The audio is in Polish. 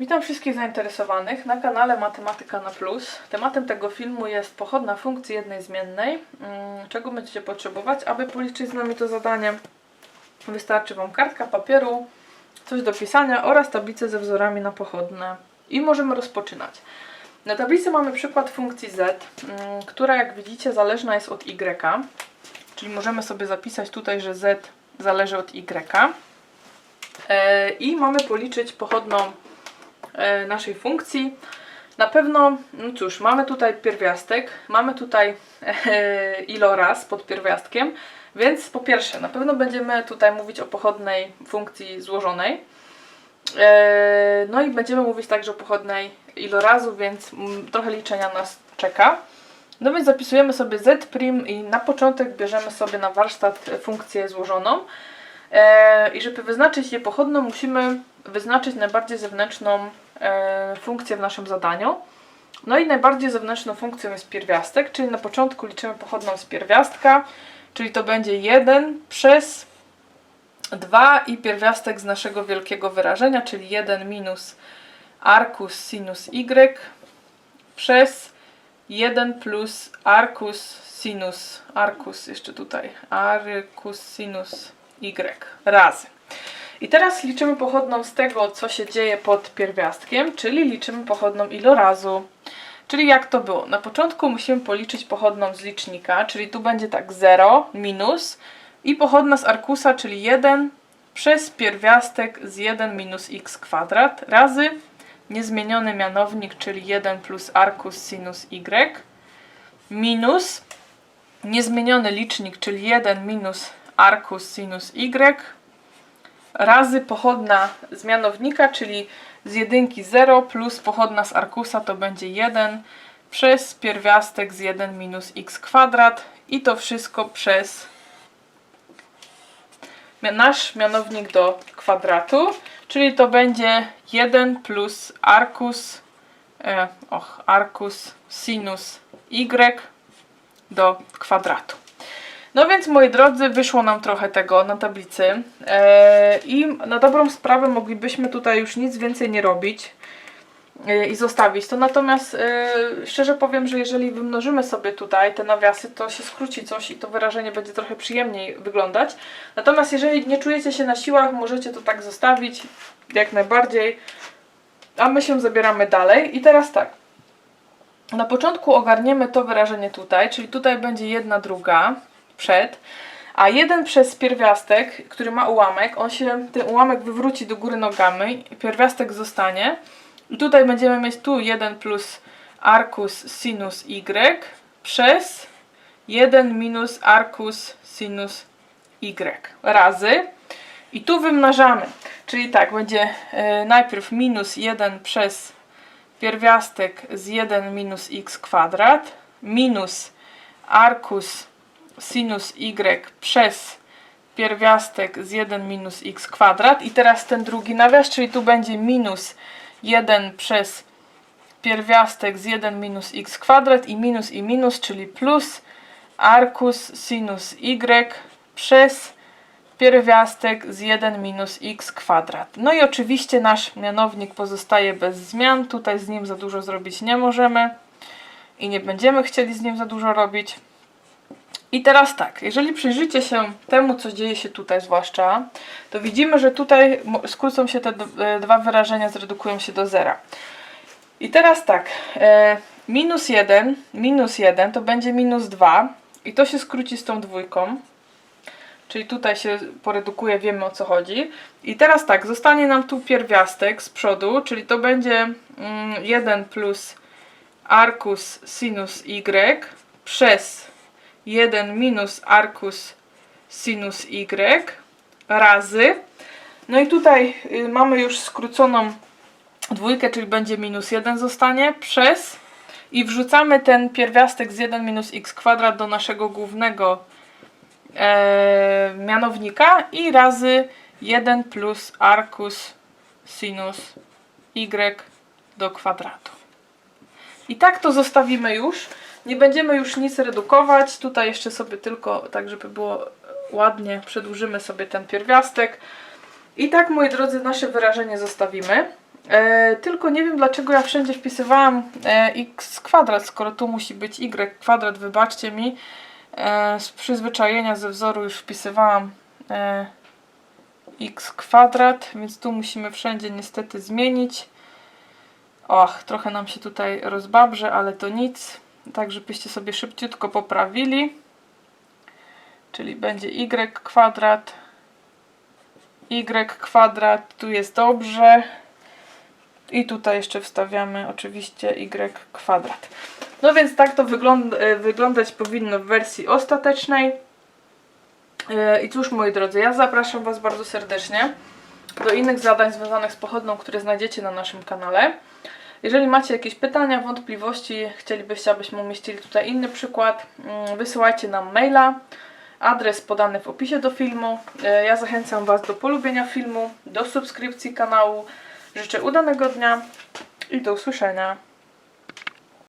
Witam wszystkich zainteresowanych na kanale Matematyka na Plus. Tematem tego filmu jest pochodna funkcji jednej zmiennej. Mm, Czego będziecie potrzebować, aby policzyć z nami to zadanie? Wystarczy Wam kartka papieru, coś do pisania oraz tablice ze wzorami na pochodne. I możemy rozpoczynać. Na tablicy mamy przykład funkcji z, mm, która jak widzicie zależna jest od y. Czyli możemy sobie zapisać tutaj, że z zależy od y. E, I mamy policzyć pochodną naszej funkcji. Na pewno, no cóż, mamy tutaj pierwiastek, mamy tutaj e, iloraz pod pierwiastkiem, więc po pierwsze, na pewno będziemy tutaj mówić o pochodnej funkcji złożonej. E, No i będziemy mówić także o pochodnej ilorazu, więc trochę liczenia nas czeka. No więc zapisujemy sobie z' i na początek bierzemy sobie na warsztat funkcję złożoną. E, I żeby wyznaczyć je pochodną, musimy wyznaczyć najbardziej zewnętrzną e, funkcję w naszym zadaniu. No i najbardziej zewnętrzną funkcją jest pierwiastek, czyli na początku liczymy pochodną z pierwiastka, czyli to będzie 1 przez 2 i pierwiastek z naszego wielkiego wyrażenia, czyli 1 minus arcus sinus y przez 1 plus arcus sinus, arcus jeszcze tutaj, arcus sinus y razy. I teraz liczymy pochodną z tego, co się dzieje pod pierwiastkiem, czyli liczymy pochodną ilorazu. Czyli jak to było? Na początku musimy policzyć pochodną z licznika, czyli tu będzie tak 0 minus i pochodna z arkusa, czyli 1 przez pierwiastek z 1 minus x kwadrat razy niezmieniony mianownik, czyli 1 plus arcus sinus y minus niezmieniony licznik, czyli 1 minus arcus sinus y razy pochodna z mianownika, czyli z jedynki 0 plus pochodna z arkusa to będzie 1 przez pierwiastek z 1 minus x kwadrat i to wszystko przez nasz mianownik do kwadratu, czyli to będzie 1 plus arcus, e, och, arcus sinus y do kwadratu. No więc moi drodzy, wyszło nam trochę tego na tablicy e, i na dobrą sprawę moglibyśmy tutaj już nic więcej nie robić e, i zostawić to. Natomiast e, szczerze powiem, że jeżeli wymnożymy sobie tutaj te nawiasy, to się skróci coś i to wyrażenie będzie trochę przyjemniej wyglądać. Natomiast jeżeli nie czujecie się na siłach, możecie to tak zostawić jak najbardziej. A my się zabieramy dalej. I teraz tak. Na początku ogarniemy to wyrażenie tutaj, czyli tutaj będzie jedna druga przed, a jeden przez pierwiastek, który ma ułamek, on się, ten ułamek wywróci do góry nogami, pierwiastek zostanie. I tutaj będziemy mieć tu 1 plus arcus sinus y przez 1 minus arcus sinus y razy. I tu wymnażamy, czyli tak, będzie e, najpierw minus 1 przez pierwiastek z 1 minus x kwadrat minus arcus sinus y przez pierwiastek z 1 minus x kwadrat i teraz ten drugi nawias, czyli tu będzie minus 1 przez pierwiastek z 1 minus x kwadrat i minus i minus, czyli plus arcus sinus y przez pierwiastek z 1 minus x kwadrat. No i oczywiście nasz mianownik pozostaje bez zmian. Tutaj z nim za dużo zrobić nie możemy i nie będziemy chcieli z nim za dużo robić. I teraz tak, jeżeli przyjrzycie się temu, co dzieje się tutaj zwłaszcza, to widzimy, że tutaj skrócą się te e, dwa wyrażenia, zredukują się do zera. I teraz tak, e, minus 1, minus 1 to będzie minus 2 i to się skróci z tą dwójką. Czyli tutaj się poredukuje, wiemy o co chodzi. I teraz tak, zostanie nam tu pierwiastek z przodu, czyli to będzie mm, 1 plus arcus sinus y przez 1 minus arcus sinus y razy. No i tutaj y, mamy już skróconą dwójkę, czyli będzie minus 1 zostanie przez i wrzucamy ten pierwiastek z 1 minus x kwadrat do naszego głównego e, mianownika i razy 1 plus arcus sinus y do kwadratu. I tak to zostawimy już. Nie będziemy już nic redukować. Tutaj jeszcze sobie tylko, tak żeby było ładnie, przedłużymy sobie ten pierwiastek. I tak, moi drodzy, nasze wyrażenie zostawimy. E, tylko nie wiem dlaczego ja wszędzie wpisywałam e, x kwadrat, skoro tu musi być y kwadrat, wybaczcie mi. E, z przyzwyczajenia ze wzoru już wpisywałam e, x kwadrat, więc tu musimy wszędzie niestety zmienić. Och, trochę nam się tutaj rozbabrze, ale to nic. Tak, żebyście sobie szybciutko poprawili. Czyli będzie y kwadrat, y kwadrat, tu jest dobrze. I tutaj jeszcze wstawiamy oczywiście y kwadrat. No więc tak to e, wyglądać powinno w wersji ostatecznej. E, I cóż moi drodzy, ja zapraszam Was bardzo serdecznie do innych zadań związanych z pochodną, które znajdziecie na naszym kanale. Jeżeli macie jakieś pytania, wątpliwości, chcielibyście, abyśmy umieścili tutaj inny przykład, mm, wysyłajcie nam maila. Adres podany w opisie do filmu. E, Ja zachęcam Was do polubienia filmu, do subskrypcji kanału. Życzę udanego dnia i do usłyszenia.